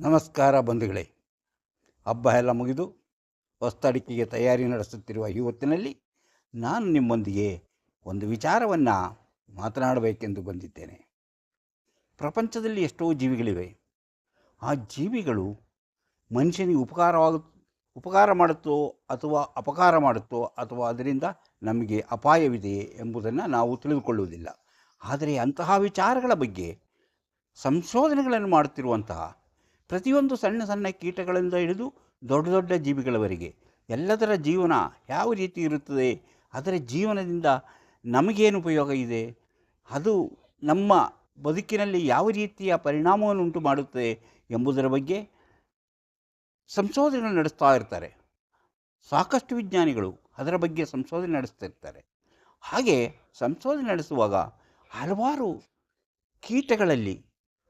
ನಮಸ್ಕಾರ ಬಂಧುಗಳೇ. ಹಬ್ಬ ಎಲ್ಲ ಮುಗಿದು ಹೊಸ್ತಡಿಕೆಗೆ ತಯಾರಿ ನಡೆಸುತ್ತಿರುವ ಈ ಹೊತ್ತಿನಲ್ಲಿ ನಾನು ನಿಮ್ಮೊಂದಿಗೆ ಒಂದು ವಿಚಾರವನ್ನು ಮಾತನಾಡಬೇಕೆಂದು ಬಂದಿದ್ದೇನೆ. ಪ್ರಪಂಚದಲ್ಲಿ ಎಷ್ಟೋ ಜೀವಿಗಳಿವೆ. ಆ ಜೀವಿಗಳು ಮನುಷ್ಯನಿಗೆ ಉಪಕಾರವಾಗ ಉಪಕಾರ ಮಾಡುತ್ತೋ ಅಥವಾ ಅಪಕಾರ ಮಾಡುತ್ತೋ ಅಥವಾ ಅದರಿಂದ ನಮಗೆ ಅಪಾಯವಿದೆಯೇ ಎಂಬುದನ್ನು ನಾವು ತಿಳಿದುಕೊಳ್ಳುವುದಿಲ್ಲ. ಆದರೆ ಅಂತಹ ವಿಚಾರಗಳ ಬಗ್ಗೆ ಸಂಶೋಧನೆಗಳನ್ನು ಮಾಡುತ್ತಿರುವಂತಹ ಪ್ರತಿಯೊಂದು ಸಣ್ಣ ಸಣ್ಣ ಕೀಟಗಳಿಂದ ಹಿಡಿದು ದೊಡ್ಡ ದೊಡ್ಡ ಜೀವಿಗಳವರೆಗೆ ಎಲ್ಲದರ ಜೀವನ ಯಾವ ರೀತಿ ಇರುತ್ತದೆ, ಅದರ ಜೀವನದಿಂದ ನಮಗೇನು ಉಪಯೋಗ ಇದೆ, ಅದು ನಮ್ಮ ಬದುಕಿನಲ್ಲಿ ಯಾವ ರೀತಿಯ ಪರಿಣಾಮವನ್ನು ಉಂಟು ಮಾಡುತ್ತದೆ ಎಂಬುದರ ಬಗ್ಗೆ ಸಂಶೋಧನೆ ನಡೆಸ್ತಾ ಇರ್ತಾರೆ. ಸಾಕಷ್ಟು ವಿಜ್ಞಾನಿಗಳು ಅದರ ಬಗ್ಗೆ ಸಂಶೋಧನೆ ನಡೆಸ್ತಾ ಇರ್ತಾರೆ. ಹಾಗೆ ಸಂಶೋಧನೆ ನಡೆಸುವಾಗ ಹಲವಾರು ಕೀಟಗಳಲ್ಲಿ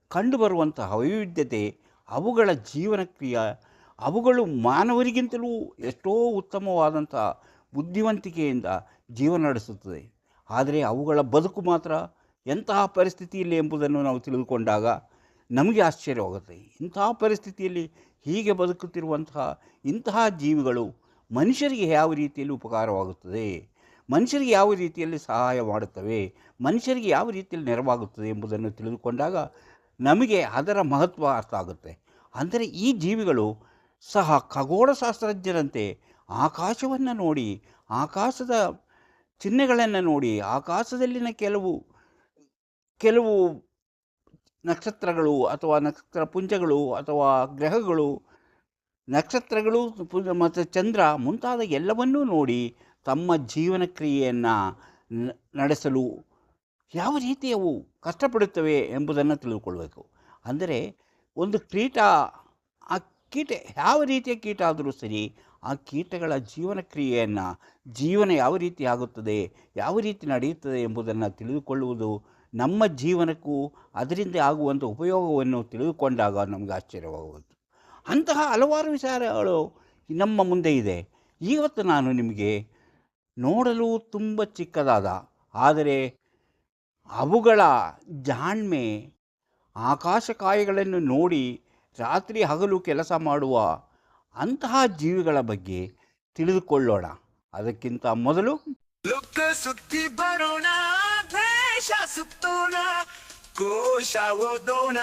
ಕಂಡುಬರುವಂತಹ ವೈವಿಧ್ಯತೆ ಅವುಗಳ ಜೀವನ ಕ್ರಿಯೆ ಅವುಗಳು ಮಾನವರಿಗಿಂತಲೂ ಎಷ್ಟೋ ಉತ್ತಮವಾದಂಥ ಬುದ್ಧಿವಂತಿಕೆಯಿಂದ ಜೀವನ ನಡೆಸುತ್ತದೆ. ಆದರೆ ಅವುಗಳ ಬದುಕು ಮಾತ್ರ ಎಂತಹ ಪರಿಸ್ಥಿತಿಯಲ್ಲಿ ಎಂಬುದನ್ನು ನಾವು ತಿಳಿದುಕೊಂಡಾಗ ನಮಗೆ ಆಶ್ಚರ್ಯವಾಗುತ್ತೆ. ಇಂತಹ ಪರಿಸ್ಥಿತಿಯಲ್ಲಿ ಹೀಗೆ ಬದುಕುತ್ತಿರುವಂತಹ ಇಂತಹ ಜೀವಿಗಳು ಮನುಷ್ಯರಿಗೆ ಯಾವ ರೀತಿಯಲ್ಲಿ ಉಪಕಾರವಾಗುತ್ತದೆ? ಮನುಷ್ಯರಿಗೆ ಯಾವ ರೀತಿಯಲ್ಲಿ ಸಹಾಯ ಮಾಡುತ್ತವೆ? ಮನುಷ್ಯರಿಗೆ ಯಾವ ರೀತಿಯಲ್ಲಿ ನೆರವಾಗುತ್ತದೆ ಎಂಬುದನ್ನು ತಿಳಿದುಕೊಂಡಾಗ ನಮಗೆ ಅದರ ಮಹತ್ವ ಅರ್ಥ ಆಗುತ್ತೆ. ಅಂದರೆ ಈ ಜೀವಿಗಳು ಸಹ ಖಗೋಳಶಾಸ್ತ್ರಜ್ಞರಂತೆ ಆಕಾಶವನ್ನು ನೋಡಿ, ಆಕಾಶದ ಚಿಹ್ನೆಗಳನ್ನು ನೋಡಿ, ಆಕಾಶದಲ್ಲಿನ ಕೆಲವು ಕೆಲವು ನಕ್ಷತ್ರಗಳು ಅಥವಾ ನಕ್ಷತ್ರ ಪುಂಜಗಳು ಅಥವಾ ಗ್ರಹಗಳು, ನಕ್ಷತ್ರಗಳು ಮತ್ತು ಚಂದ್ರ ಮುಂತಾದ ಎಲ್ಲವನ್ನೂ ನೋಡಿ ತಮ್ಮ ಜೀವನ ಕ್ರಿಯೆಯನ್ನು ನಡೆಸಲು ಯಾವ ರೀತಿ ಅವು ಕಷ್ಟಪಡುತ್ತವೆ ಎಂಬುದನ್ನು ತಿಳಿದುಕೊಳ್ಬೇಕು. ಅಂದರೆ ಒಂದು ಕೀಟ, ಆ ಕೀಟ ಯಾವ ರೀತಿಯ ಕೀಟ ಆದರೂ ಸರಿ ಆ ಕೀಟಗಳ ಜೀವನ ಕ್ರಿಯೆಯನ್ನು ಜೀವನ ಯಾವ ರೀತಿ ಆಗುತ್ತದೆ, ಯಾವ ರೀತಿ ನಡೆಯುತ್ತದೆ ಎಂಬುದನ್ನು ತಿಳಿದುಕೊಳ್ಳುವುದು ನಮ್ಮ ಜೀವನಕ್ಕೂ ಅದರಿಂದ ಆಗುವಂಥ ಉಪಯೋಗವನ್ನು ತಿಳಿದುಕೊಂಡಾಗ ನಮಗೆ ಆಶ್ಚರ್ಯವಾಗುವುದು. ಅಂತಹ ಹಲವಾರು ವಿಚಾರಗಳು ನಮ್ಮ ಮುಂದೆ ಇದೆ. ಇವತ್ತು ನಾನು ನಿಮಗೆ ನೋಡಲು ತುಂಬ ಚಿಕ್ಕದಾದ, ಆದರೆ ಅವುಗಳ ಜಾಣ್ಮೆ ಆಕಾಶಕಾಯಗಳನ್ನು ನೋಡಿ ರಾತ್ರಿ ಹಗಲು ಕೆಲಸ ಮಾಡುವ ಅಂತಹ ಜೀವಿಗಳ ಬಗ್ಗೆ ತಿಳಿದುಕೊಳ್ಳೋಣ. ಅದಕ್ಕಿಂತ ಮೊದಲು ಲುಕ್ಕ ಸುತ್ತಿ ಬರೋಣ, ದ್ವೇಷ ಸುತ್ತೋಣ, ಕೋಶ ಓದೋಣ,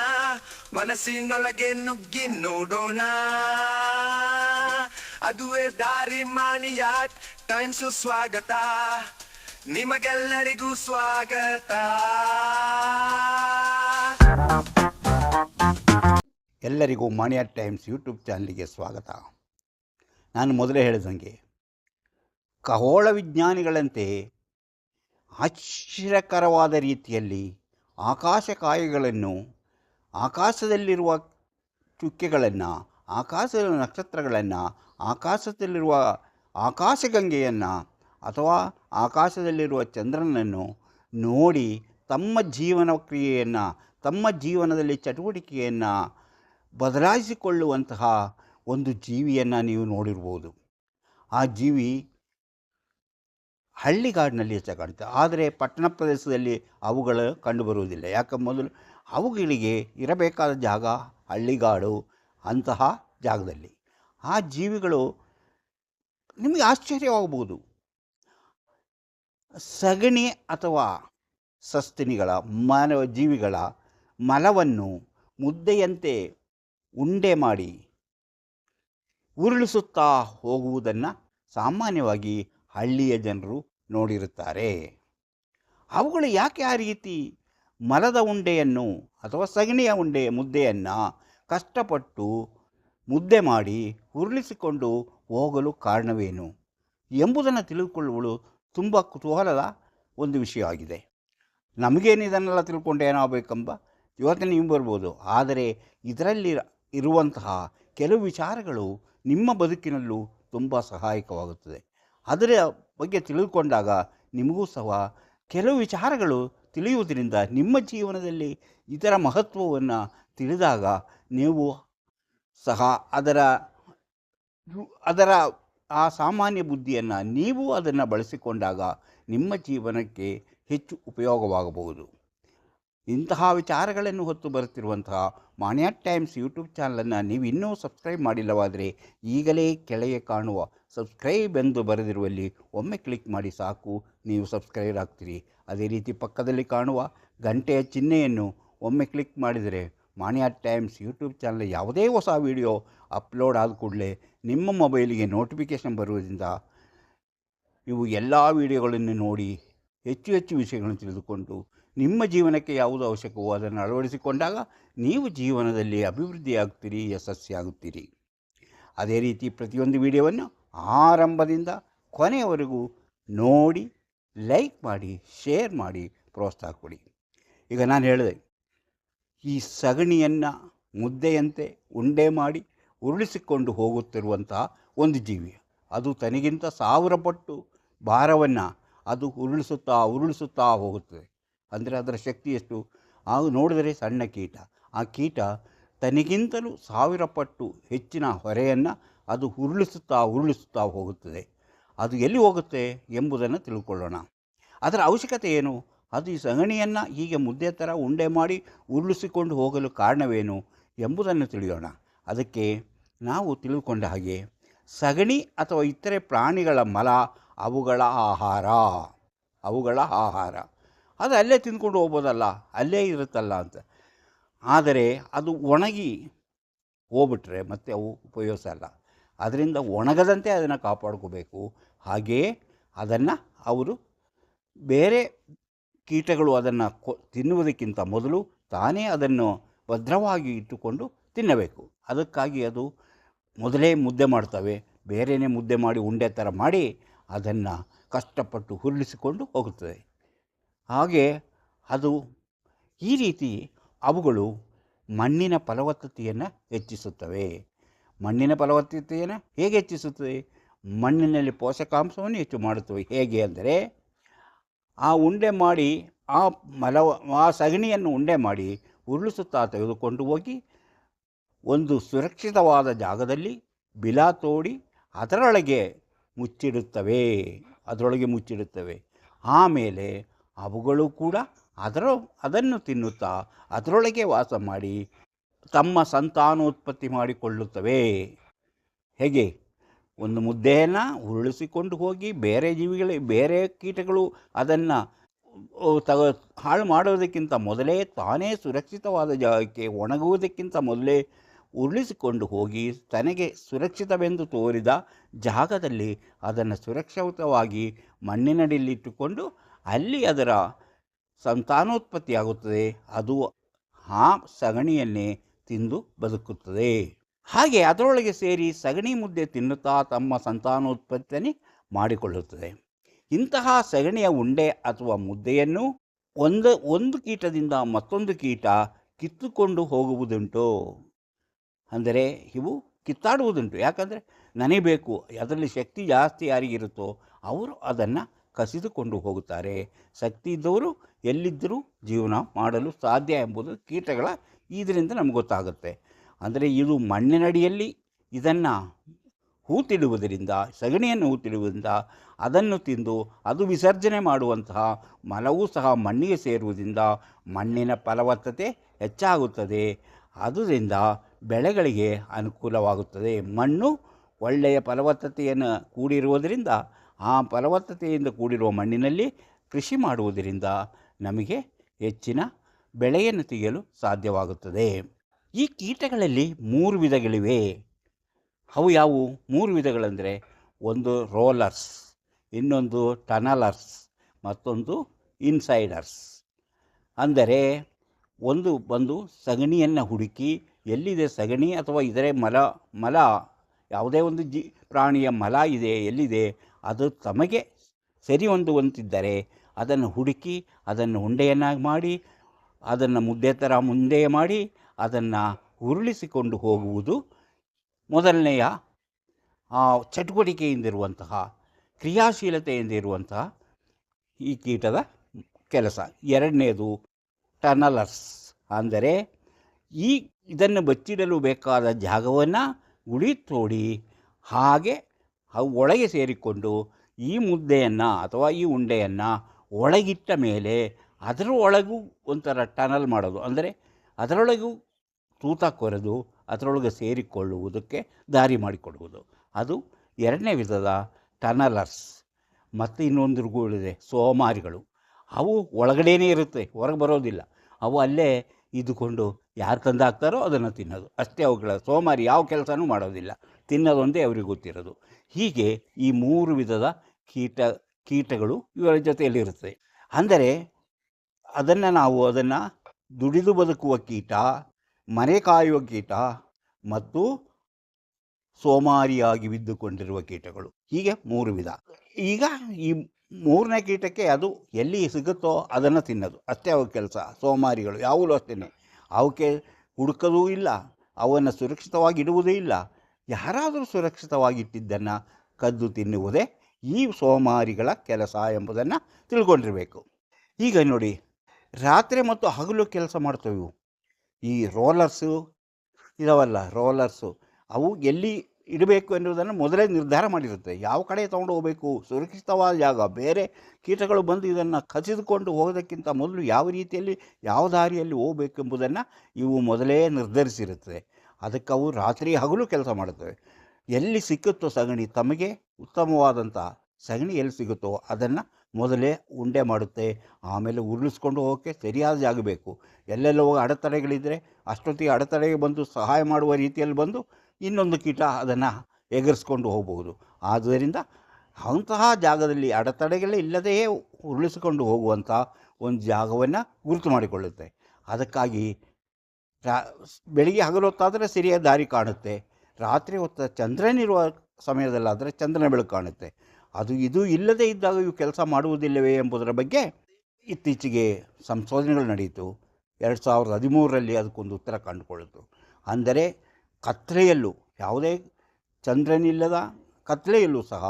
ಮನಸ್ಸಿನೊಳಗೆ ನುಗ್ಗಿ ನೋಡೋಣ. ಅದುವೇ ದಾರಿ ಮಾಣಿಯ ಟೈಮ್ಸು ಸ್ವಾಗತ. ನಿಮಗೆಲ್ಲರಿಗೂ ಸ್ವಾಗತ. ಎಲ್ಲರಿಗೂ ಮಾಣಿಯರ್ ಟೈಮ್ಸ್ ಯೂಟ್ಯೂಬ್ ಚಾನಲ್ಗೆ ಸ್ವಾಗತ. ನಾನು ಮೊದಲೇ ಹೇಳಿದಂಗೆ ಖಗೋಳ ವಿಜ್ಞಾನಿಗಳಂತೆ ಆಶ್ಚರ್ಯಕರವಾದ ರೀತಿಯಲ್ಲಿ ಆಕಾಶಕಾಯಿಗಳನ್ನು ಆಕಾಶದಲ್ಲಿರುವ ಚುಕ್ಕೆಗಳನ್ನು, ಆಕಾಶದ ನಕ್ಷತ್ರಗಳನ್ನು, ಆಕಾಶದಲ್ಲಿರುವ ಆಕಾಶಗಂಗೆಯನ್ನು ಅಥವಾ ಆಕಾಶದಲ್ಲಿರುವ ಚಂದ್ರನನ್ನು ನೋಡಿ ತಮ್ಮ ಜೀವನ ಕ್ರಿಯೆಯನ್ನು ತಮ್ಮ ಜೀವನದಲ್ಲಿ ಚಟುವಟಿಕೆಯನ್ನು ಬದಲಾಯಿಸಿಕೊಳ್ಳುವಂತಹ ಒಂದು ಜೀವಿಯನ್ನು ನೀವು ನೋಡಿರ್ಬೋದು. ಆ ಜೀವಿ ಹಳ್ಳಿಗಾಡಿನಲ್ಲಿ ಹೆಚ್ಚಾಗಿ ಕಾಣುತ್ತೆ. ಆದರೆ ಪಟ್ಟಣ ಪ್ರದೇಶದಲ್ಲಿ ಅವುಗಳು ಕಂಡುಬರುವುದಿಲ್ಲ. ಯಾಕೆ ಮೊದಲು ಅವುಗಳಿಗೆ ಇರಬೇಕಾದ ಜಾಗ ಹಳ್ಳಿಗಾಡು ಅಂತಹ ಜಾಗದಲ್ಲಿ. ಆ ಜೀವಿಗಳು ನಿಮಗೆ ಆಶ್ಚರ್ಯವಾಗಬಹುದು. ಸಗಣಿ ಅಥವಾ ಸಸ್ತನಿಗಳ ಮಾನವ ಜೀವಿಗಳ ಮಲವನ್ನು ಮುದ್ದೆಯಂತೆ ಉಂಡೆ ಮಾಡಿ ಉರುಳಿಸುತ್ತಾ ಹೋಗುವುದನ್ನು ಸಾಮಾನ್ಯವಾಗಿ ಹಳ್ಳಿಯ ಜನರು ನೋಡಿರುತ್ತಾರೆ. ಅವುಗಳು ಯಾಕೆ ಆ ರೀತಿ ಮಲದ ಉಂಡೆಯನ್ನು ಅಥವಾ ಸಗಣಿಯ ಉಂಡೆ ಮುದ್ದೆಯನ್ನು ಕಷ್ಟಪಟ್ಟು ಮುದ್ದೆ ಮಾಡಿ ಉರುಳಿಸಿಕೊಂಡು ಹೋಗಲು ಕಾರಣವೇನು ಎಂಬುದನ್ನು ತಿಳಿದುಕೊಳ್ಳುವಳು ತುಂಬ ಕುತೂಹಲದ ಒಂದು ವಿಷಯವಾಗಿದೆ ನಮಗೇನು ಇದನ್ನೆಲ್ಲ ತಿಳ್ಕೊಂಡು ಏನಾಗಬೇಕೆಂಬ ಯೋಚನೆ ನೀವು ಬರ್ಬೋದು. ಆದರೆ ಇದರಲ್ಲಿ ಇರುವಂತಹ ಕೆಲವು ವಿಚಾರಗಳು ನಿಮ್ಮ ಬದುಕಿನಲ್ಲೂ ತುಂಬ ಸಹಾಯಕವಾಗುತ್ತದೆ. ಅದರ ಬಗ್ಗೆ ತಿಳಿದುಕೊಂಡಾಗ ನಿಮಗೂ ಸಹ ಕೆಲವು ವಿಚಾರಗಳು ತಿಳಿಯುವುದರಿಂದ ನಿಮ್ಮ ಜೀವನದಲ್ಲಿ ಇದರ ಮಹತ್ವವನ್ನು ತಿಳಿದಾಗ ನೀವು ಸಹ ಅದರ ಅದರ ಆ ಸಾಮಾನ್ಯ ಬುದ್ಧಿಯನ್ನು ನೀವು ಅದನ್ನು ಬಳಸಿಕೊಂಡಾಗ ನಿಮ್ಮ ಜೀವನಕ್ಕೆ ಹೆಚ್ಚು ಉಪಯೋಗವಾಗಬಹುದು. ಇಂತಹ ವಿಚಾರಗಳನ್ನು ಹೊತ್ತು ಬರುತ್ತಿರುವಂತಹ ಮಾನ್ಯ ಟೈಮ್ಸ್ ಯೂಟ್ಯೂಬ್ ಚಾನಲನ್ನು ನೀವು ಇನ್ನೂ ಸಬ್ಸ್ಕ್ರೈಬ್ ಮಾಡಿಲ್ಲವಾದರೆ ಈಗಲೇ ಕೆಳಗೆ ಕಾಣುವ ಸಬ್ಸ್ಕ್ರೈಬ್ ಎಂದು ಬರೆದಿರುವಲ್ಲಿ ಒಮ್ಮೆ ಕ್ಲಿಕ್ ಮಾಡಿ ಸಾಕು, ನೀವು ಸಬ್ಸ್ಕ್ರೈಬ್ ಆಗ್ತೀರಿ. ಅದೇ ರೀತಿ ಪಕ್ಕದಲ್ಲಿ ಕಾಣುವ ಗಂಟೆಯ ಚಿಹ್ನೆಯನ್ನು ಒಮ್ಮೆ ಕ್ಲಿಕ್ ಮಾಡಿದರೆ ಮಾನ್ಯ ಟೈಮ್ಸ್ ಯೂಟ್ಯೂಬ್ ಚಾನಲ್ ಯಾವುದೇ ಹೊಸ ವಿಡಿಯೋ ಅಪ್ಲೋಡ್ ಆದ ಕೂಡಲೇ ನಿಮ್ಮ ಮೊಬೈಲಿಗೆ ನೋಟಿಫಿಕೇಷನ್ ಬರುವುದರಿಂದ ನೀವು ಎಲ್ಲ ವಿಡಿಯೋಗಳನ್ನು ನೋಡಿ ಹೆಚ್ಚು ಹೆಚ್ಚು ವಿಷಯಗಳನ್ನು ತಿಳಿದುಕೊಂಡು ನಿಮ್ಮ ಜೀವನಕ್ಕೆ ಯಾವುದು ಅವಶ್ಯಕವೋ ಅದನ್ನು ಅಳವಡಿಸಿಕೊಂಡಾಗ ನೀವು ಜೀವನದಲ್ಲಿ ಅಭಿವೃದ್ಧಿಯಾಗ್ತೀರಿ ಯಶಸ್ಸಿಯಾಗುತ್ತೀರಿ ಅದೇ ರೀತಿ ಪ್ರತಿಯೊಂದು ವಿಡಿಯೋವನ್ನು ಆರಂಭದಿಂದ ಕೊನೆಯವರೆಗೂ ನೋಡಿ, ಲೈಕ್ ಮಾಡಿ, ಶೇರ್ ಮಾಡಿ, ಪ್ರೋತ್ಸಾಹ ಕೊಡಿ. ಈಗ ನಾನು ಹೇಳಿದೆ, ಈ ಸಗಣಿಯನ್ನು ಮುದ್ದೆಯಂತೆ ಉಂಡೆ ಮಾಡಿ ಉರುಳಿಸಿಕೊಂಡು ಹೋಗುತ್ತಿರುವಂಥ ಒಂದು ಜೀವಿ. ಅದು ತನಗಿಂತ ಸಾವಿರ ಪಟ್ಟು ಭಾರವನ್ನು ಅದು ಉರುಳಿಸುತ್ತಾ ಉರುಳಿಸುತ್ತಾ ಹೋಗುತ್ತದೆ. ಅಂದರೆ ಅದರ ಶಕ್ತಿ ಎಷ್ಟು? ಆಗ ನೋಡಿದರೆ ಸಣ್ಣ ಕೀಟ. ಆ ಕೀಟ ತನಗಿಂತಲೂ ಸಾವಿರ ಪಟ್ಟು ಹೆಚ್ಚಿನ ಹೊರೆಯನ್ನು ಅದು ಉರುಳಿಸುತ್ತಾ ಉರುಳಿಸುತ್ತಾ ಹೋಗುತ್ತದೆ. ಅದು ಎಲ್ಲಿ ಹೋಗುತ್ತೆ ಎಂಬುದನ್ನು ತಿಳ್ಕೊಳ್ಳೋಣ. ಅದರ ಅವಶ್ಯಕತೆ ಏನು? ಅದು ಈ ಸಗಣಿಯನ್ನು ಹೀಗೆ ಮುದ್ದೆ ಥರ ಉಂಡೆ ಮಾಡಿ ಉರುಳಿಸಿಕೊಂಡು ಹೋಗಲು ಕಾರಣವೇನು ಎಂಬುದನ್ನು ತಿಳಿಯೋಣ. ಅದಕ್ಕೆ ನಾವು ತಿಳಿದುಕೊಂಡ ಹಾಗೆ ಸಗಣಿ ಅಥವಾ ಇತರೆ ಪ್ರಾಣಿಗಳ ಮಲ, ಅವುಗಳ ಆಹಾರ. ಅವುಗಳ ಆಹಾರ. ಅದು ಅಲ್ಲೇ ತಿಂದ್ಕೊಂಡು ಹೋಗ್ಬೋದಲ್ಲ, ಅಲ್ಲೇ ಇರುತ್ತಲ್ಲ ಅಂತ. ಆದರೆ ಅದು ಒಣಗಿ ಹೋಗ್ಬಿಟ್ರೆ ಮತ್ತೆ ಅವು ಉಪಯೋಗಿಸಲ್ಲ ಅದರಿಂದ ಒಣಗದಂತೆ ಅದನ್ನು ಕಾಪಾಡ್ಕೋಬೇಕು. ಹಾಗೆಯೇ ಅದನ್ನು ಅವರು ಬೇರೆ ಕೀಟಗಳು ಅದನ್ನು ಕೊ, ತಿನ್ನುವುದಕ್ಕಿಂತ ಮೊದಲು ತಾನೇ ಅದನ್ನು ಭದ್ರವಾಗಿ ಇಟ್ಟುಕೊಂಡು ತಿನ್ನಬೇಕು. ಅದಕ್ಕಾಗಿ ಅದು ಮೊದಲೇ ಮುದ್ದೆ ಮಾಡ್ತವೆ ಬೇರೆಯೇ ಮುದ್ದೆ ಮಾಡಿ ಉಂಡೆ ಥರ ಮಾಡಿ ಅದನ್ನು ಕಷ್ಟಪಟ್ಟು ಹುರುಳಿಸಿಕೊಂಡು ಹೋಗುತ್ತದೆ. ಹಾಗೆ ಅದು ಈ ರೀತಿ ಅವುಗಳು ಮಣ್ಣಿನ ಫಲವತ್ತತೆಯನ್ನು ಹೆಚ್ಚಿಸುತ್ತವೆ. ಮಣ್ಣಿನ ಫಲವತ್ತತೆಯನ್ನು ಹೇಗೆ ಹೆಚ್ಚಿಸುತ್ತದೆ? ಮಣ್ಣಿನಲ್ಲಿ ಪೋಷಕಾಂಶವನ್ನು ಹೆಚ್ಚು ಮಾಡುತ್ತವೆ. ಹೇಗೆ ಅಂದರೆ ಆ ಉಂಡೆ ಮಾಡಿ, ಆ ಮಲವ, ಆ ಸಗಣಿಯನ್ನು ಉಂಡೆ ಮಾಡಿ ಉರುಳಿಸುತ್ತಾ ತೆಗೆದುಕೊಂಡು ಹೋಗಿ ಒಂದು ಸುರಕ್ಷಿತವಾದ ಜಾಗದಲ್ಲಿ ಬಿಲ ತೋಡಿ ಅದರೊಳಗೆ ಮುಚ್ಚಿಡುತ್ತವೆ ಅದರೊಳಗೆ ಮುಚ್ಚಿಡುತ್ತವೆ. ಆಮೇಲೆ ಅವುಗಳು ಕೂಡ ಅದರ, ಅದನ್ನು ತಿನ್ನುತ್ತಾ ಅದರೊಳಗೆ ವಾಸ ಮಾಡಿ ತಮ್ಮ ಸಂತಾನೋತ್ಪತ್ತಿ ಮಾಡಿಕೊಳ್ಳುತ್ತವೆ. ಹೇಗೆ? ಒಂದು ಮುದ್ದೆಯನ್ನು ಉರುಳಿಸಿಕೊಂಡು ಹೋಗಿ ಬೇರೆ ಜೀವಿಗಳು, ಬೇರೆ ಕೀಟಗಳು ಅದನ್ನು ತಗ, ಹಾಳು ಮಾಡೋದಕ್ಕಿಂತ ಮೊದಲೇ ತಾನೇ ಸುರಕ್ಷಿತವಾದ ಜಾಗಕ್ಕೆ ಒಣಗುವುದಕ್ಕಿಂತ ಮೊದಲೇ ಉರುಳಿಸಿಕೊಂಡು ಹೋಗಿ ತನಗೆ ಸುರಕ್ಷಿತವೆಂದು ತೋರಿದ ಜಾಗದಲ್ಲಿ ಅದನ್ನು ಸುರಕ್ಷಿತವಾಗಿ ಮಣ್ಣಿನಡಿಯಲ್ಲಿಟ್ಟುಕೊಂಡು ಅಲ್ಲಿ ಅದರ ಸಂತಾನೋತ್ಪತ್ತಿಯಾಗುತ್ತದೆ. ಅದು ಆ ಸಗಣಿಯನ್ನೇ ತಿಂದು ಬದುಕುತ್ತದೆ. ಹಾಗೆ ಅದರೊಳಗೆ ಸೇರಿ ಸಗಣಿ ಮುದ್ದೆ ತಿನ್ನುತ್ತಾ ತಮ್ಮ ಸಂತಾನೋತ್ಪತ್ತಿಯನ್ನೇ ಮಾಡಿಕೊಳ್ಳುತ್ತದೆ. ಇಂತಹ ಸಗಣಿಯ ಉಂಡೆ ಅಥವಾ ಮುದ್ದೆಯನ್ನು ಒಂದು ಒಂದು ಕೀಟದಿಂದ ಮತ್ತೊಂದು ಕೀಟ ಕಿತ್ತುಕೊಂಡು ಹೋಗುವುದುಂಟು. ಅಂದರೆ ಇವು ಕಿತ್ತಾಡುವುದುಂಟು. ಯಾಕಂದರೆ ನನಗೆ ಬೇಕು, ಅದರಲ್ಲಿ ಶಕ್ತಿ ಜಾಸ್ತಿ ಯಾರಿಗಿರುತ್ತೋ ಅವರು ಅದನ್ನು ಕಸಿದುಕೊಂಡು ಹೋಗುತ್ತಾರೆ. ಶಕ್ತಿ ಇದ್ದವರು ಎಲ್ಲಿದ್ದರೂ ಜೀವನ ಮಾಡಲು ಸಾಧ್ಯ ಎಂಬುದು ಕೀಟಗಳ ಇದರಿಂದ ನಮ್ಗೆ ಗೊತ್ತಾಗುತ್ತೆ. ಅಂದರೆ ಇದು ಮಣ್ಣಿನಡಿಯಲ್ಲಿ ಇದನ್ನು ಹೂತಿಡುವುದರಿಂದ, ಸಗಣಿಯನ್ನು ಹೂತಿಡುವುದರಿಂದ, ಅದನ್ನು ತಿಂದು ಅದು ವಿಸರ್ಜನೆ ಮಾಡುವಂತಹ ಮಲವೂ ಸಹ ಮಣ್ಣಿಗೆ ಸೇರುವುದರಿಂದ ಮಣ್ಣಿನ ಫಲವತ್ತತೆ ಹೆಚ್ಚಾಗುತ್ತದೆ. ಅದರಿಂದ ಬೆಳೆಗಳಿಗೆ ಅನುಕೂಲವಾಗುತ್ತದೆ. ಮಣ್ಣು ಒಳ್ಳೆಯ ಫಲವತ್ತತೆಯನ್ನು ಕೂಡಿರುವುದರಿಂದ, ಆ ಫಲವತ್ತತೆಯಿಂದ ಕೂಡಿರುವ ಮಣ್ಣಿನಲ್ಲಿ ಕೃಷಿ ಮಾಡುವುದರಿಂದ ನಮಗೆ ಹೆಚ್ಚಿನ ಬೆಳೆಯನ್ನು ತೆಗೆಯಲು ಸಾಧ್ಯವಾಗುತ್ತದೆ. ಈ ಕೀಟಗಳಲ್ಲಿ ಮೂರು ವಿಧಗಳಿವೆ. ಅವು ಯಾವುವು? ಮೂರು ವಿಧಗಳೆಂದರೆ, ಒಂದು ರೋಲರ್ಸ್, ಇನ್ನೊಂದು ಟನಲರ್ಸ್, ಮತ್ತೊಂದು ಇನ್ಸೈಡರ್ಸ್. ಅಂದರೆ ಒಂದು ಬಂದು ಸಗಣಿಯನ್ನು ಹುಡುಕಿ ಎಲ್ಲಿದೆ ಸಗಣಿ ಅಥವಾ ಇದರ ಮಲ ಮಲ ಯಾವುದೇ ಒಂದು ಜಿ ಪ್ರಾಣಿಯ ಮಲ ಇದೆ ಎಲ್ಲಿದೆ ಅದು ತಮಗೆ ಸರಿ ಹೊಂದುವಂತಿದ್ದರೆ ಅದನ್ನು ಹುಡುಕಿ ಅದನ್ನು ಉಂಡೆಯನ್ನಾಗಿ ಮಾಡಿ ಅದನ್ನು ಮುದ್ದೆ ಥರ ಮುಂದೆ ಮಾಡಿ ಅದನ್ನು ಉರುಳಿಸಿಕೊಂಡು ಹೋಗುವುದು ಮೊದಲನೆಯ ಆ, ಚಟುವಟಿಕೆಯಿಂದಿರುವಂತಹ ಕ್ರಿಯಾಶೀಲತೆಯಿಂದಿರುವಂತಹ ಈ ಕೀಟದ ಕೆಲಸ. ಎರಡನೇದು ಟನಲರ್ಸ್. ಅಂದರೆ ಈ ಇದನ್ನು ಬಚ್ಚಿಡಲು ಬೇಕಾದ ಜಾಗವನ್ನು ಗುಳಿ ತೋಡಿ ಹಾಗೆ ಒಳಗೆ ಸೇರಿಕೊಂಡು ಈ ಮುದ್ದೆಯನ್ನು ಅಥವಾ ಈ ಉಂಡೆಯನ್ನು ಒಳಗಿಟ್ಟ ಮೇಲೆ ಅದರ ಒಳಗೂ ಒಂಥರ ಟನಲ್ ಮಾಡೋದು. ಅಂದರೆ ಅದರೊಳಗೂ ತೂತ ಕೊರೆದು ಅದರೊಳಗೆ ಸೇರಿಕೊಳ್ಳುವುದಕ್ಕೆ ದಾರಿ ಮಾಡಿಕೊಡುವುದು. ಅದು ಎರಡನೇ ವಿಧದ ಟನಲರ್ಸ್. ಮತ್ತು ಇನ್ನೊಂದು ಇದೆ ಸೋಮಾರಿಗಳು. ಅವು ಒಳಗಡೆನೇ ಇರುತ್ತೆ, ಹೊರಗೆ ಬರೋದಿಲ್ಲ. ಅವು ಅಲ್ಲೇ ಇದ್ದುಕೊಂಡು ಯಾರು ತಂದು ಹಾಕ್ತಾರೋ ಅದನ್ನು ತಿನ್ನೋದು. ಅಷ್ಟೇ ಅವುಗಳ ಸೋಮಾರಿ ಯಾವ ಕೆಲಸನೂ ಮಾಡೋದಿಲ್ಲ. ತಿನ್ನೋದೊಂದೇ ಅವ್ರಿಗೆ ಗೊತ್ತಿರೋದು. ಹೀಗೆ ಈ ಮೂರು ವಿಧದ ಕೀಟ, ಕೀಟಗಳು ಇವರ ಜೊತೆಯಲ್ಲಿರುತ್ತೆ. ಅಂದರೆ ಅದನ್ನು ನಾವು ಅದನ್ನು ದುಡಿದು ಬದುಕುವ ಕೀಟ, ಮನೆ ಕಾಯುವ ಕೀಟ ಮತ್ತು ಸೋಮಾರಿಯಾಗಿ ಬಿದ್ದುಕೊಂಡಿರುವ ಕೀಟಗಳು. ಹೀಗೆ ಮೂರು ವಿಧ. ಈಗ ಈ ಮೂರನೇ ಕೀಟಕ್ಕೆ ಅದು ಎಲ್ಲಿ ಸಿಗುತ್ತೋ ಅದನ್ನು ತಿನ್ನೋದು. ಅಷ್ಟೇ ಅವ ಕೆಲಸ. ಸೋಮಾರಿಗಳು ಯಾವಾಗಲೂ ಅಷ್ಟೇ ಅವಕ್ಕೆ ಹುಡುಕೋದೂ ಇಲ್ಲ. ಅವನ್ನು ಸುರಕ್ಷಿತವಾಗಿ ಇಡುವುದೂ ಇಲ್ಲ. ಯಾರಾದರೂ ಸುರಕ್ಷಿತವಾಗಿಟ್ಟಿದ್ದನ್ನು ಕದ್ದು ತಿನ್ನುವುದೇ ಈ ಸೋಮಾರಿಗಳ ಕೆಲಸ ಎಂಬುದನ್ನು ತಿಳ್ಕೊಂಡಿರಬೇಕು. ಈಗ ನೋಡಿ, ರಾತ್ರಿ ಮತ್ತು ಹಗಲು ಕೆಲಸ ಮಾಡ್ತವೆ ಈ ರೋಲರ್ಸು, ಇದಾವಲ್ಲ ರೋಲರ್ಸು, ಅವು ಎಲ್ಲಿ ಇಡಬೇಕು ಎನ್ನುವುದನ್ನು ಮೊದಲೇ ನಿರ್ಧಾರ ಮಾಡಿರುತ್ತೆ. ಯಾವ ಕಡೆ ತೊಗೊಂಡು ಹೋಗಬೇಕು? ಸುರಕ್ಷಿತವಾದ ಜಾಗ, ಬೇರೆ ಕೀಟಗಳು ಬಂದು ಇದನ್ನು ಕಸಿದುಕೊಂಡು ಹೋಗೋದಕ್ಕಿಂತ ಮೊದಲು ಯಾವ ರೀತಿಯಲ್ಲಿ, ಯಾವ ದಾರಿಯಲ್ಲಿ ಹೋಗಬೇಕೆಂಬುದನ್ನು ಇವು ಮೊದಲೇ ನಿರ್ಧರಿಸಿರುತ್ತದೆ ಅದಕ್ಕೆ ಅವು ರಾತ್ರಿ ಹಗಲು ಕೆಲಸ ಮಾಡುತ್ತವೆ. ಎಲ್ಲಿ ಸಿಕ್ಕುತ್ತೋ ಸಗಣಿ ತಮಗೆ ಉತ್ತಮವಾದಂಥ ಸಗಣಿ ಎಲ್ಲಿ ಸಿಗುತ್ತೋ ಅದನ್ನು ಮೊದಲೇ ಉಂಡೆ ಮಾಡುತ್ತೆ. ಆಮೇಲೆ ಉರುಳಿಸ್ಕೊಂಡು ಹೋಗೋಕ್ಕೆ ಸರಿಯಾದ ಜಾಗಬೇಕು ಎಲ್ಲೆಲ್ಲ ಹೋಗಿ ಅಡೆತಡೆಗಳಿದ್ದರೆ ಅಷ್ಟೊತ್ತಿಗೆ ಅಡೆತಡೆಗೆ ಬಂದು ಸಹಾಯ ಮಾಡುವ ರೀತಿಯಲ್ಲಿ ಬಂದು ಇನ್ನೊಂದು ಕೀಟ ಅದನ್ನು ಎಗರಿಸ್ಕೊಂಡು ಹೋಗಬಹುದು ಆದ್ದರಿಂದ ಅಂತಹ ಜಾಗದಲ್ಲಿ ಅಡೆತಡೆಗಳೇ ಇಲ್ಲದೆಯೇ ಉರುಳಿಸಿಕೊಂಡು ಹೋಗುವಂಥ ಒಂದು ಜಾಗವನ್ನು ಗುರುತು ಮಾಡಿಕೊಳ್ಳುತ್ತೆ. ಅದಕ್ಕಾಗಿ ರಾ ಬೆಳಿಗ್ಗೆ ಹಗಲು ಹೊತ್ತಾದರೆ ಸರಿಯಾದ ದಾರಿ ಕಾಣುತ್ತೆ. ರಾತ್ರಿ ಹೊತ್ತ ಚಂದ್ರನಿರುವ ಸಮಯದಲ್ಲಾದರೆ ಚಂದ್ರನ ಬೆಳಕು ಕಾಣುತ್ತೆ. ಅದು ಇದು ಇಲ್ಲದೇ ಇದ್ದಾಗ ಇವು ಕೆಲಸ ಮಾಡುವುದಿಲ್ಲವೇ ಎಂಬುದರ ಬಗ್ಗೆ ಇತ್ತೀಚೆಗೆ ಸಂಶೋಧನೆಗಳು ನಡೆಯಿತು. ಎರಡು ಸಾವಿರದ ಹದಿಮೂರರಲ್ಲಿ ಅದಕ್ಕೊಂದು ಉತ್ತರ ಕಂಡುಕೊಳ್ಳಿತು ಅಂದರೆ ಕತ್ತಲೆಯಲ್ಲೂ ಯಾವುದೇ ಚಂದ್ರನಿಲ್ಲದ ಕತ್ತಲೆಯಲ್ಲೂ ಸಹ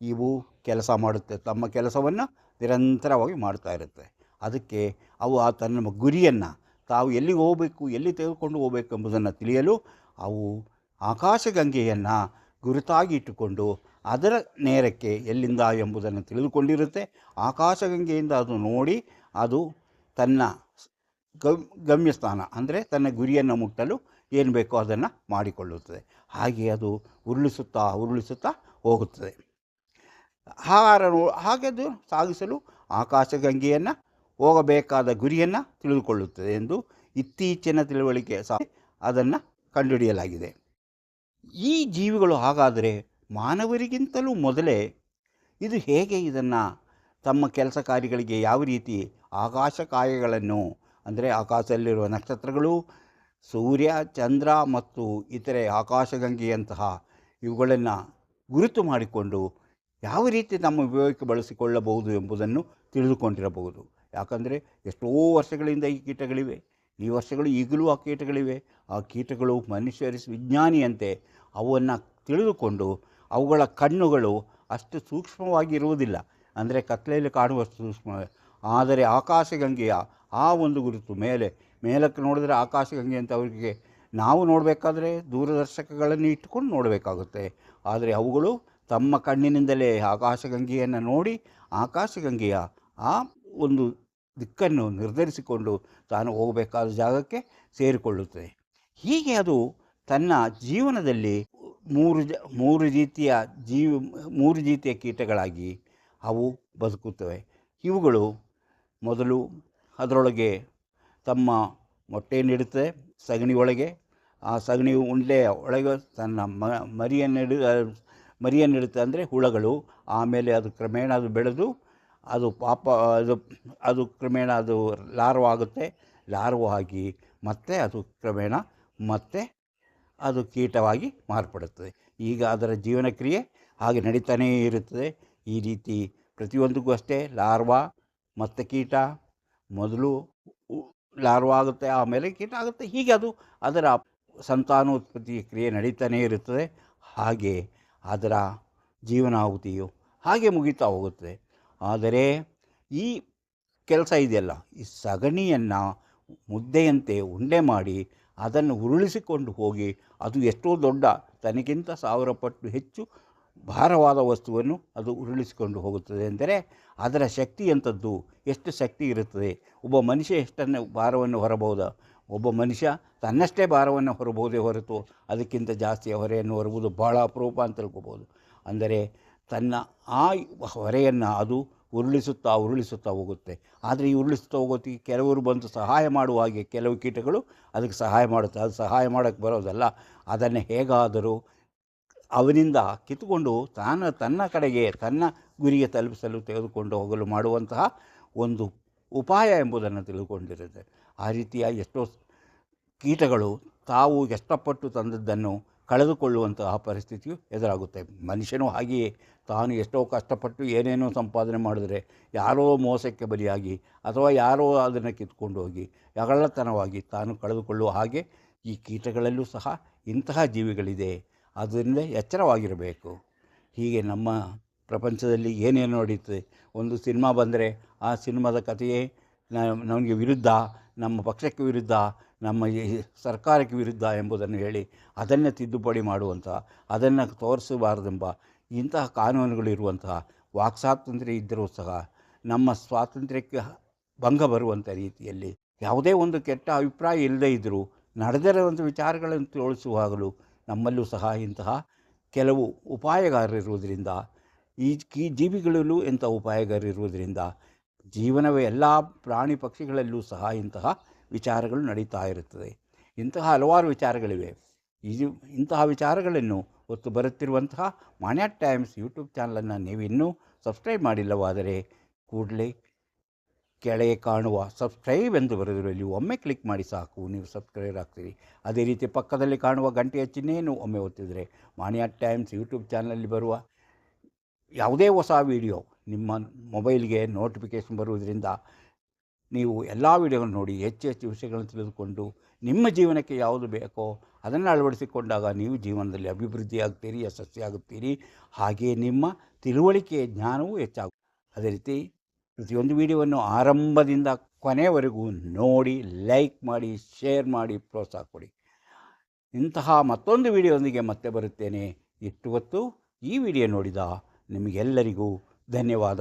ಇವು ಕೆಲಸ ಮಾಡುತ್ತೆ, ತಮ್ಮ ಕೆಲಸವನ್ನು ನಿರಂತರವಾಗಿ ಮಾಡ್ತಾ ಇರುತ್ತೆ. ಅದಕ್ಕೆ ಅವು ಆ ತನ್ನ ಗುರಿಯನ್ನು ತಾವು ಎಲ್ಲಿಗೆ ಹೋಗಬೇಕು, ಎಲ್ಲಿ ತೆಗೆದುಕೊಂಡು ಹೋಗಬೇಕು ಎಂಬುದನ್ನು ತಿಳಿಯಲು ಅವು ಆಕಾಶಗಂಗೆಯನ್ನು ಗುರುತಾಗಿ ಇಟ್ಟುಕೊಂಡು ಅದರ ನೇರಕ್ಕೆ ಎಲ್ಲಿಂದ ಎಂಬುದನ್ನು ತಿಳಿದುಕೊಂಡಿರುತ್ತೆ. ಆಕಾಶಗಂಗೆಯಿಂದ ಅದು ನೋಡಿ ಅದು ತನ್ನ ಗಮ್, ಗಮ್ಯಸ್ಥಾನ, ಅಂದರೆ ತನ್ನ ಗುರಿಯನ್ನು ಮುಟ್ಟಲು ಏನು ಬೇಕೋ ಅದನ್ನು ಮಾಡಿಕೊಳ್ಳುತ್ತದೆ. ಹಾಗೆ ಅದು ಉರುಳಿಸುತ್ತಾ ಉರುಳಿಸುತ್ತಾ ಹೋಗುತ್ತದೆ. ಆಹಾರ ಹಾಗೆ ಅದು ಸಾಗಿಸಲು ಆಕಾಶಗಂಗೆಯನ್ನು, ಹೋಗಬೇಕಾದ ಗುರಿಯನ್ನು ತಿಳಿದುಕೊಳ್ಳುತ್ತದೆ ಎಂದು ಇತ್ತೀಚಿನ ತಿಳುವಳಿಕೆ ಸಹ ಅದನ್ನು ಕಂಡುಹಿಡಿಯಲಾಗಿದೆ. ಈ ಜೀವಿಗಳು ಹಾಗಾದರೆ ಮಾನವರಿಗಿಂತಲೂ ಮೊದಲೇ ಇದು ಹೇಗೆ ಇದನ್ನು ತಮ್ಮ ಕೆಲಸ ಕಾರ್ಯಗಳಿಗೆ ಯಾವ ರೀತಿ ಆಕಾಶ ಕಾಯಗಳನ್ನು, ಅಂದರೆ ಆಕಾಶದಲ್ಲಿರುವ ನಕ್ಷತ್ರಗಳು ಸೂರ್ಯ, ಚಂದ್ರ ಮತ್ತು ಇತರೆ ಆಕಾಶಗಂಗೆಯಂತಹ ಇವುಗಳನ್ನು ಗುರುತು ಮಾಡಿಕೊಂಡು ಯಾವ ರೀತಿ ನಮ್ಮ ಉಪಯೋಗಕ್ಕೆ ಬಳಸಿಕೊಳ್ಳಬಹುದು ಎಂಬುದನ್ನು ತಿಳಿದುಕೊಂಡಿರಬಹುದು. ಯಾಕಂದರೆ ಎಷ್ಟೋ ವರ್ಷಗಳಿಂದ ಈ ಕೀಟಗಳಿವೆ. ಈ ವರ್ಷಗಳು ಈಗಲೂ ಆ ಕೀಟಗಳಿವೆ. ಆ ಕೀಟಗಳು ಮನುಷ್ಯರ ವಿಜ್ಞಾನಿಯಂತೆ ಅವನ್ನು ತಿಳಿದುಕೊಂಡು ಅವುಗಳ ಕಣ್ಣುಗಳು ಅಷ್ಟು ಸೂಕ್ಷ್ಮವಾಗಿರುವುದಿಲ್ಲ. ಅಂದರೆ ಕತ್ತಲೆಯಲ್ಲಿ ಕಾಣುವಷ್ಟು ಸೂಕ್ಷ್ಮ ಆದರೆ ಆಕಾಶಗಂಗೆಯ ಆ ಒಂದು ಗುರುತು ಮೇಲೆ ಮೇಲಕ್ಕೆ ನೋಡಿದರೆ ಆಕಾಶಗಂಗೆ ಅಂತ ಅವರಿಗೆ ನಾವು ನೋಡಬೇಕಾದ್ರೆ ದೂರದರ್ಶಕಗಳನ್ನು ಇಟ್ಟುಕೊಂಡು ನೋಡಬೇಕಾಗುತ್ತೆ. ಆದರೆ ಅವುಗಳು ತಮ್ಮ ಕಣ್ಣಿನಿಂದಲೇ ಆಕಾಶಗಂಗೆಯನ್ನು ನೋಡಿ ಆಕಾಶಗಂಗೆಯ ಆ ಒಂದು ದಿಕ್ಕನ್ನು ನಿರ್ಧರಿಸಿಕೊಂಡು ತಾನು ಹೋಗಬೇಕಾದ ಜಾಗಕ್ಕೆ ಸೇರಿಕೊಳ್ಳುತ್ತದೆ. ಹೀಗೆ ಅದು ತನ್ನ ಜೀವನದಲ್ಲಿ ಮೂರು ಜ, ಮೂರು ರೀತಿಯ ಜೀವ, ಮೂರು ರೀತಿಯ ಕೀಟಗಳಾಗಿ ಅವು ಬದುಕುತ್ತವೆ. ಇವುಗಳು ಮೊದಲು ಅದರೊಳಗೆ ತಮ್ಮ ಮೊಟ್ಟೆಯನ್ನಿಡುತ್ತೆ ಸಗಣಿ ಒಳಗೆ. ಆ ಸಗಣಿ ಉಂಡೆ ಒಳಗೆ ತನ್ನ ಮರಿಯನ್ನಿಡು ಮರಿಯನ್ನಿಡುತ್ತೆ ಅಂದರೆ ಹುಳಗಳು. ಆಮೇಲೆ ಅದು ಕ್ರಮೇಣ ಅದು ಬೆಳೆದು ಅದು ಪಾಪ, ಅದು ಅದು ಕ್ರಮೇಣ ಅದು ಲಾರ್ವ ಆಗುತ್ತೆ ಲಾರ್ವ ಆಗಿ ಮತ್ತೆ ಅದು ಕ್ರಮೇಣ ಮತ್ತೆ ಅದು ಕೀಟವಾಗಿ ಮಾರ್ಪಡುತ್ತದೆ. ಈಗ ಅದರ ಜೀವನ ಕ್ರಿಯೆ ಹಾಗೆ ನಡೀತಾನೇ ಇರುತ್ತದೆ. ಈ ರೀತಿ ಪ್ರತಿಯೊಂದಕ್ಕೂ ಅಷ್ಟೇ ಲಾರ್ವಾ, ಮತ್ತು ಕೀಟ, ಮೊದಲು ಉ- ಲಾರ್ವಾ ಆಗುತ್ತೆ ಆಮೇಲೆ ಕೀಟ ಆಗುತ್ತೆ. ಹೀಗೆ ಅದು ಅದರ ಸಂತಾನೋತ್ಪತ್ತಿ ಕ್ರಿಯೆ ನಡೀತಾನೇ ಇರುತ್ತದೆ. ಹಾಗೆ ಅದರ ಜೀವನಾಹುತಿಯು ಹಾಗೆ ಮುಗಿತಾ ಹೋಗುತ್ತದೆ ಆದರೆ ಈ ಕೆಲಸ ಇದೆಯಲ್ಲ, ಈ ಸಗಣಿಯನ್ನು ಮುದ್ದೆಯಂತೆ ಉಂಡೆ ಮಾಡಿ ಅದನ್ನು ಉರುಳಿಸಿಕೊಂಡು ಹೋಗಿ ಅದು ಎಷ್ಟೋ ದೊಡ್ಡ ತನಗಿಂತ ಸಾವಿರ ಪಟ್ಟು ಹೆಚ್ಚು ಭಾರವಾದ ವಸ್ತುವನ್ನು ಅದು ಉರುಳಿಸಿಕೊಂಡು ಹೋಗುತ್ತದೆ ಎಂದರೆ ಅದರ ಶಕ್ತಿ ಎಂಥದ್ದು? ಎಷ್ಟು ಶಕ್ತಿ ಇರುತ್ತದೆ? ಒಬ್ಬ ಮನುಷ್ಯ ಎಷ್ಟನ್ನು ಭಾರವನ್ನು ಹೊರಬಹುದ? ಒಬ್ಬ ಮನುಷ್ಯ ತನ್ನಷ್ಟೇ ಭಾರವನ್ನು ಹೊರಬಹುದೇ ಹೊರತು ಅದಕ್ಕಿಂತ ಜಾಸ್ತಿ ಹೊರೆಯನ್ನು ಹೊರಬಹುದು. ಭಾಳ ಅಪರೂಪ ಅಂತ ತಿಳ್ಕೊಬೋದು. ಅಂದರೆ ತನ್ನ ಆ ಹೊರೆಯನ್ನು ಅದು ಉರುಳಿಸುತ್ತಾ ಉರುಳಿಸುತ್ತಾ ಹೋಗುತ್ತೆ. ಆದರೆ ಈ ಉರುಳಿಸುತ್ತಾ ಹೋಗೋತ್ತಿಗೆ ಕೆಲವರು ಬಂದು ಸಹಾಯ ಮಾಡುವ ಹಾಗೆ ಕೆಲವು ಕೀಟಗಳು ಅದಕ್ಕೆ ಸಹಾಯ ಮಾಡುತ್ತೆ. ಅದು ಸಹಾಯ ಮಾಡೋಕ್ಕೆ ಬರೋದಲ್ಲ. ಅದನ್ನು ಹೇಗಾದರೂ ಅವನಿಂದ ಕಿತ್ತುಕೊಂಡು ತಾನು ತನ್ನ ಕಡೆಗೆ ತನ್ನ ಗುರಿಗೆ ತಲುಪಿಸಲು ತೆಗೆದುಕೊಂಡು ಹೋಗಲು ಮಾಡುವಂತಹ ಒಂದು ಉಪಾಯ ಎಂಬುದನ್ನು ತಿಳಿದುಕೊಂಡಿರುತ್ತೆ ಆ ರೀತಿಯ ಎಷ್ಟೋ ಕೀಟಗಳು ತಾವು ಎಷ್ಟಪಟ್ಟು ತಂದದ್ದನ್ನು ಕಳೆದುಕೊಳ್ಳುವಂತಹ ಪರಿಸ್ಥಿತಿಯು ಎದುರಾಗುತ್ತೆ. ಮನುಷ್ಯನೂ ಹಾಗೆಯೇ ತಾನು ಎಷ್ಟೋ ಕಷ್ಟಪಟ್ಟು ಏನೇನೋ ಸಂಪಾದನೆ ಮಾಡಿದರೆ ಯಾರೋ ಮೋಸಕ್ಕೆ ಬಲಿಯಾಗಿ ಅಥವಾ ಯಾರೋ ಅದನ್ನು ಕಿತ್ಕೊಂಡು ಹೋಗಿ ಯಗಳತನವಾಗಿ ತಾನು ಕಳೆದುಕೊಳ್ಳುವ ಹಾಗೆ ಈ ಕೀಟಗಳಲ್ಲೂ ಸಹ ಇಂತಹ ಜೀವಿಗಳಿದೆ. ಅದರಿಂದ ಎಚ್ಚರವಾಗಿರಬೇಕು. ಹೀಗೆ ನಮ್ಮ ಪ್ರಪಂಚದಲ್ಲಿ ಏನೇನು ನಡೀತದೆ. ಒಂದು ಸಿನಿಮಾ ಬಂದರೆ ಆ ಸಿನಿಮಾದ ಕಥೆಯೇ ನಮಗೆ ವಿರುದ್ಧ, ನಮ್ಮ ಪಕ್ಷಕ್ಕೆ ವಿರುದ್ಧ, ನಮ್ಮ ಸರ್ಕಾರಕ್ಕೆ ವಿರುದ್ಧ ಎಂಬುದನ್ನು ಹೇಳಿ ಅದನ್ನೇ ತಿದ್ದುಪಡಿ ಮಾಡುವಂಥ, ಅದನ್ನು ತೋರಿಸಬಾರದೆಂಬ ಇಂತಹ ಕಾನೂನುಗಳಿರುವಂತಹ ವಾಕ್ ಸ್ವಾತಂತ್ರ್ಯ ಇದ್ದರೂ ಸಹ ನಮ್ಮ ಸ್ವಾತಂತ್ರ್ಯಕ್ಕೆ ಭಂಗ ಬರುವಂಥ ರೀತಿಯಲ್ಲಿ ಯಾವುದೇ ಒಂದು ಕೆಟ್ಟ ಅಭಿಪ್ರಾಯ ಇಲ್ಲದೇ ಇದ್ದರೂ ನಡೆದಿರುವಂಥ ವಿಚಾರಗಳನ್ನು ತೋರಿಸುವಾಗಲೂ ನಮ್ಮಲ್ಲೂ ಸಹ ಇಂತಹ ಕೆಲವು ಉಪಾಯಗಾರರಿರುವುದರಿಂದ, ಈ ಕೀ ಜೀವಿಗಳಲ್ಲೂ ಇಂಥ ಉಪಾಯಗಾರರಿರುವುದರಿಂದ ಜೀವನವೇ ಎಲ್ಲ ಪ್ರಾಣಿ ಪಕ್ಷಿಗಳಲ್ಲೂ ಸಹ ಇಂತಹ ವಿಚಾರಗಳು ನಡೀತಾ ಇರುತ್ತದೆ. ಇಂತಹ ಹಲವಾರು ವಿಚಾರಗಳಿವೆ. ಇದು ಇಂತಹ ವಿಚಾರಗಳನ್ನು ಹೊತ್ತು ಬರುತ್ತಿರುವಂತಹ ಮಾನ್ಯ ಟೈಮ್ಸ್ ಯೂಟ್ಯೂಬ್ ಚಾನಲನ್ನು ನೀವಿನ್ನೂ ಸಬ್ಸ್ಕ್ರೈಬ್ ಮಾಡಿಲ್ಲವಾದರೆ ಕೂಡಲೇ ಕೆಳಗೆ ಕಾಣುವ ಸಬ್ಸ್ಕ್ರೈಬ್ ಎಂದು ಬರೆದಿರಲ್ಲಿ ಒಮ್ಮೆ ಕ್ಲಿಕ್ ಮಾಡಿ ಸಾಕು, ನೀವು ಸಬ್ಸ್ಕ್ರೈಬರ್ ಆಗ್ತೀರಿ. ಅದೇ ರೀತಿ ಪಕ್ಕದಲ್ಲಿ ಕಾಣುವ ಗಂಟೆಯ ಚಿಹ್ನೆಯನ್ನು ಒಮ್ಮೆ ಒತ್ತಿದರೆ ಮಾನ್ಯ ಟೈಮ್ಸ್ ಯೂಟ್ಯೂಬ್ ಚಾನಲಲ್ಲಿ ಬರುವ ಯಾವುದೇ ಹೊಸ ವಿಡಿಯೋ ನಿಮ್ಮ ಮೊಬೈಲ್ಗೆ ನೋಟಿಫಿಕೇಷನ್ ಬರುವುದರಿಂದ ನೀವು ಎಲ್ಲ ವಿಡಿಯೋಗಳನ್ನು ನೋಡಿ, ಹೆಚ್ಚು ಹೆಚ್ಚು ವಿಷಯಗಳನ್ನು ತಿಳಿದುಕೊಂಡು ನಿಮ್ಮ ಜೀವನಕ್ಕೆ ಯಾವುದು ಬೇಕೋ ಅದನ್ನು ಅಳವಡಿಸಿಕೊಂಡಾಗ ನೀವು ಜೀವನದಲ್ಲಿ ಅಭಿವೃದ್ಧಿ ಆಗ್ತೀರಿ ಯಶಸ್ವಿಯಾಗುತ್ತೀರಿ ಹಾಗೆಯೇ ನಿಮ್ಮ ತಿಳುವಳಿಕೆಯ ಜ್ಞಾನವೂ ಹೆಚ್ಚಾಗುತ್ತೆ ಅದೇ ರೀತಿ ಪ್ರತಿಯೊಂದು ವಿಡಿಯೋವನ್ನು ಆರಂಭದಿಂದ ಕೊನೆವರೆಗೂ ನೋಡಿ, ಲೈಕ್ ಮಾಡಿ, ಶೇರ್ ಮಾಡಿ, ಪ್ರೋತ್ಸಾಹ ಕೊಡಿ. ಇಂತಹ ಮತ್ತೊಂದು ವಿಡಿಯೋದೊಂದಿಗೆ ಮತ್ತೆ ಬರುತ್ತೇನೆ. ಇಷ್ಟು ಹೊತ್ತು ಈ ವಿಡಿಯೋ ನೋಡಿದ ನಿಮಗೆಲ್ಲರಿಗೂ ಧನ್ಯವಾದ.